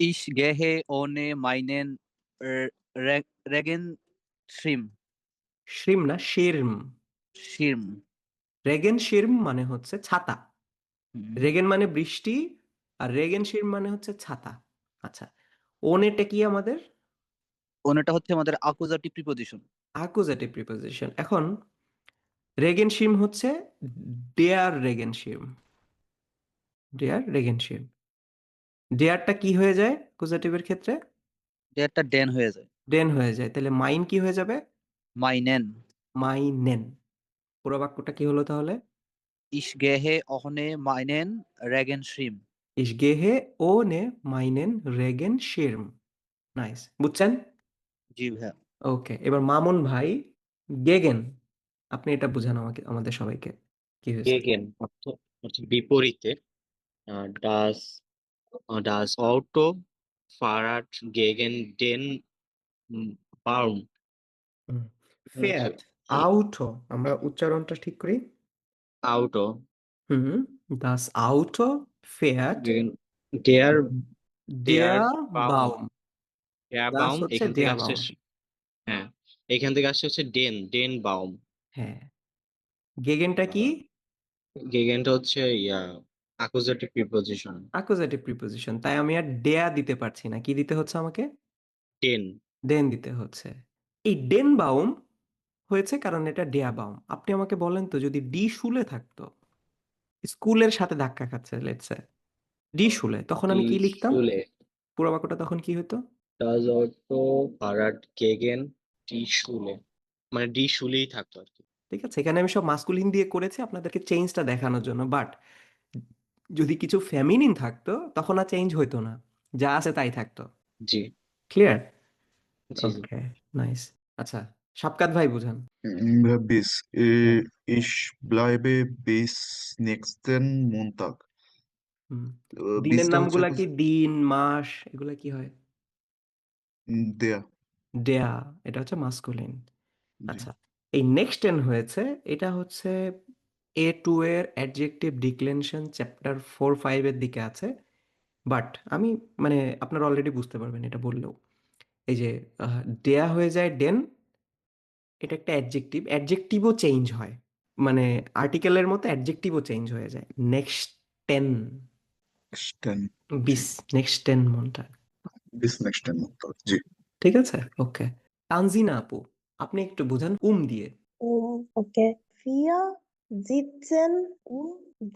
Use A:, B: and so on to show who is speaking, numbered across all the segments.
A: Ich gehe ohne meinen R- Re- Regenschirm.
B: শ্রিম না শিরম
A: Schirm.
B: রেগেন শিরম মানে হচ্ছে ছাতা।
A: হুম।
B: রেগেন মানে বৃষ্টি আর রেগেন শিরম মানে হচ্ছে ছাতা। আচ্ছা ওনেটা কি আমাদের?
A: অন্যটা হচ্ছে আমাদের অ্যাকুজাটিভ প্রিপোজিশন
B: অ্যাকুজেটিভ প্রিপোজিশন এখন রেগেন শিরম হচ্ছে ডেয়ার রেগেন শিরম ডেয়ার রেগেন শিরম ডেয়ারটা কি হয়ে যায় অ্যাকুজেটিভের ক্ষেত্রে?
A: একটা ডেন হয়ে যায়।
B: ডেন হয়ে যায়। তাহলে মাইন কি হয়ে যাবে?
A: মাইনেন
B: মাইনেন পুরো বাক্যটা কি হলো তাহলে?
A: Ich gehe ohne meinen Regenschirm.
B: Ich gehe ohne meinen Regenschirm. Nice বুঝছেন?
A: জি ভাইয়া।
B: ওকে এবার মামুন ভাই গেগেন আপনি এটা বুঝান আমাকে আমাদের সবাইকে। কি হয়েছে?
C: গেগেন অর্থ অর্থ বিপরীতে ডাস ডাস অটো ফারাট গেগেন ডেন বাউম
B: ফেয়াট আউটো আমরা উচ্চারণটা ঠিক করি?
C: আউটো
B: হুম দাস আউটো ফেয়াট
C: ডেয়ার
B: ডেয়ার
C: Baum.
B: বাউম
C: ডেয়ার
B: Das
C: বাউম
B: হচ্ছে
C: এখান থেকে
B: der
C: আসছে
B: Baum.
C: হ্যাঁ এখান থেকে আসছে হচ্ছে ডেন ডেন বাউম
B: হ্যাঁ। গেগেনটা কি?
C: গেগেনটা হচ্ছে ইয়া অ্যাকুজেটিভ প্রিপোজিশন
B: অ্যাকুজেটিভ প্রিপোজিশন তাই আমি আর ডেয়া দিতে পারছি না। কি দিতে হচ্ছে আমাকে?
C: ডেন
B: ডেন দিতে হচ্ছে। এই ডেন বাউম হয়েছে কারণ এটা ডেয়া বাউম। আপনি আমাকে বলেন তো যদি ডি শুলে থাকতো স্কুলের সাথে ধাক্কা খাচ্ছে লেটসে ডি শুলে তখন আমি কি লিখতাম?
C: শুলে।
B: পুরো বাক্যটা তখন কি হতো
C: ডাস অটো ফারাট গেগেন ডি শুলে। মানে ডি শুলেই থাকতো আর কি।
B: ঠিক আছে এখানে আমি সব মাস্কুলিন দিয়ে করেছি আপনাদেরকে চেঞ্জটা দেখানোর জন্য বাট যদি কিছু ফেমিনিন থাকতো তখন আর চেঞ্জ হইতো না। যা আছে তাই থাকতো।
C: জি।
B: ক্লিয়ার ওকে নাইস আচ্ছা সাবকাত ভাই বুঝান।
D: Bis. Äh, Ich bleibe bis nächsten Montag.
B: হুম।
D: Äh,
B: দিনের
D: Bis
B: নামগুলা কি দিন মাস এগুলা কি হয়?
D: Der.
B: ডেয়া এটা হচ্ছে মাস্কুলিন
D: জি।
B: আচ্ছা এই নেক্সট টেন হয়েছে এটা হচ্ছে এ টু এর অ্যাডজেক্টিভ ডিক্লেনশন চ্যাপ্টার ফোর ফাইভের দিকে আছে বাট আমি মানে আপনারা অলরেডি বুঝতে পারবেন এটা বললেও এই যে ডেয়া হয়ে যায় ডেন এটা একটা অ্যাডজেক্টিভ অ্যাডজেক্টিভও চেঞ্জ হয় মানে আর্টিকেলের মতো অ্যাডজেক্টিভও চেঞ্জ হয়ে যায় নেক্সট টেন
D: Nächsten.
B: বিস নেক্সট টেন মনটা
D: Bis nächsten Montag. জি।
B: ঠিক আছে ওকে তানজিনা আপু আপনি একটু বুঝান উম দিয়ে
E: Um, okay.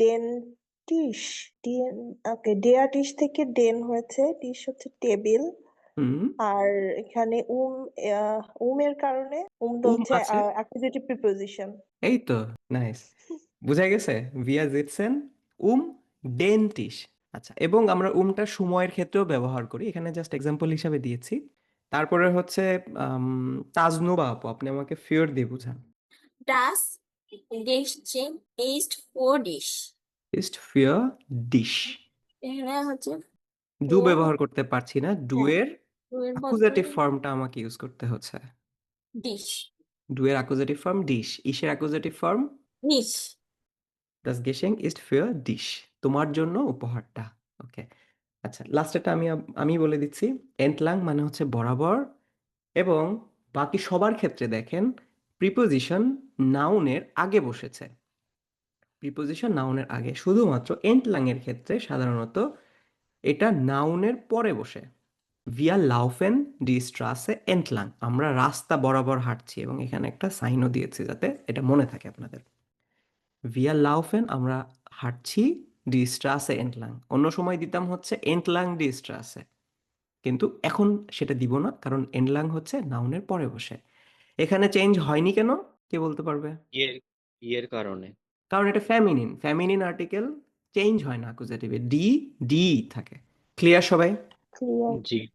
E: Den Tisch. Den, okay, der Tisch থেকে den হয়েছে tisch হচ্ছে টেবিল।
B: হুম।
E: আর এখানে উম উম এর কারণে
B: Um
E: হচ্ছে। অ্যাকুজেটিভ প্রিপোজিশন
B: এই তো নাইস বুঝা গেছে? ভিয়া জিতসেন উম ডেন্টিস আচ্ছা এবং আমরা উমটা সময়ের ক্ষেত্রেও ব্যবহার করি। এখানে জাস্ট এক্সাম্পল হিসাবে দিয়েছি। তারপরে হচ্ছে তাজনুবা আপু আপনি আমাকে ফিওর দিয়ে বুঝান। ইস্ট ফিওর ডিশ
F: এখানে হচ্ছে
B: ডু ব্যবহার করতে পারছি না। ডু এর অ্যাকুজেটিভ ফর্মটা আমাকে ইউজ করতে হচ্ছে।
F: Dish.
B: ডু এর অ্যাকুজেটিভ ফর্ম ডিশ ইসের accusative form
F: Nicht.
B: Das Geschenk ist für dich তোমার জন্য উপহারটা। ওকে আচ্ছা লাস্টেরটা আমি আমি বলে দিচ্ছি। এন্টলাং মানে হচ্ছে বরাবর এবং বাকি সবার ক্ষেত্রে দেখেন প্রিপোজিশন নাউনের আগে বসেছে। প্রিপোজিশন নাউনের আগে। শুধুমাত্র এন্টলাং এর ক্ষেত্রে সাধারণত এটা নাউনের পরে বসে। ভিয়া লাউফেন ডি স্ট্রাসে এন্টলাং আমরা রাস্তা বরাবর হাঁটছি এবং এখানে একটা সাইনও দিয়েছি যাতে এটা মনে থাকে আপনাদের। ভিয়া লাউফেন আমরা হাঁটছি ডি স্ট্রাসে এন্টলাং অন্য সময় দিতাম হচ্ছে এন্টলাং ডি স্ট্রাসে কিন্তু এখন সেটা দিব না, কারণ এন্টলাং হচ্ছে নাউনের পরে বসে। এখানে চেঞ্জ হয়নি কেন? কে বলতে পারবে?
C: ইয়ের ইয়ের কারণে।
B: কারণ এটা ফ্যামিনিন ফ্যামিনিন আর্টিকেল চেঞ্জ হয় না অ্যাকুজেটিভে ডি ডি থাকে। ক্লিয়ার সবাই?
E: ক্লিয়ার
C: জি।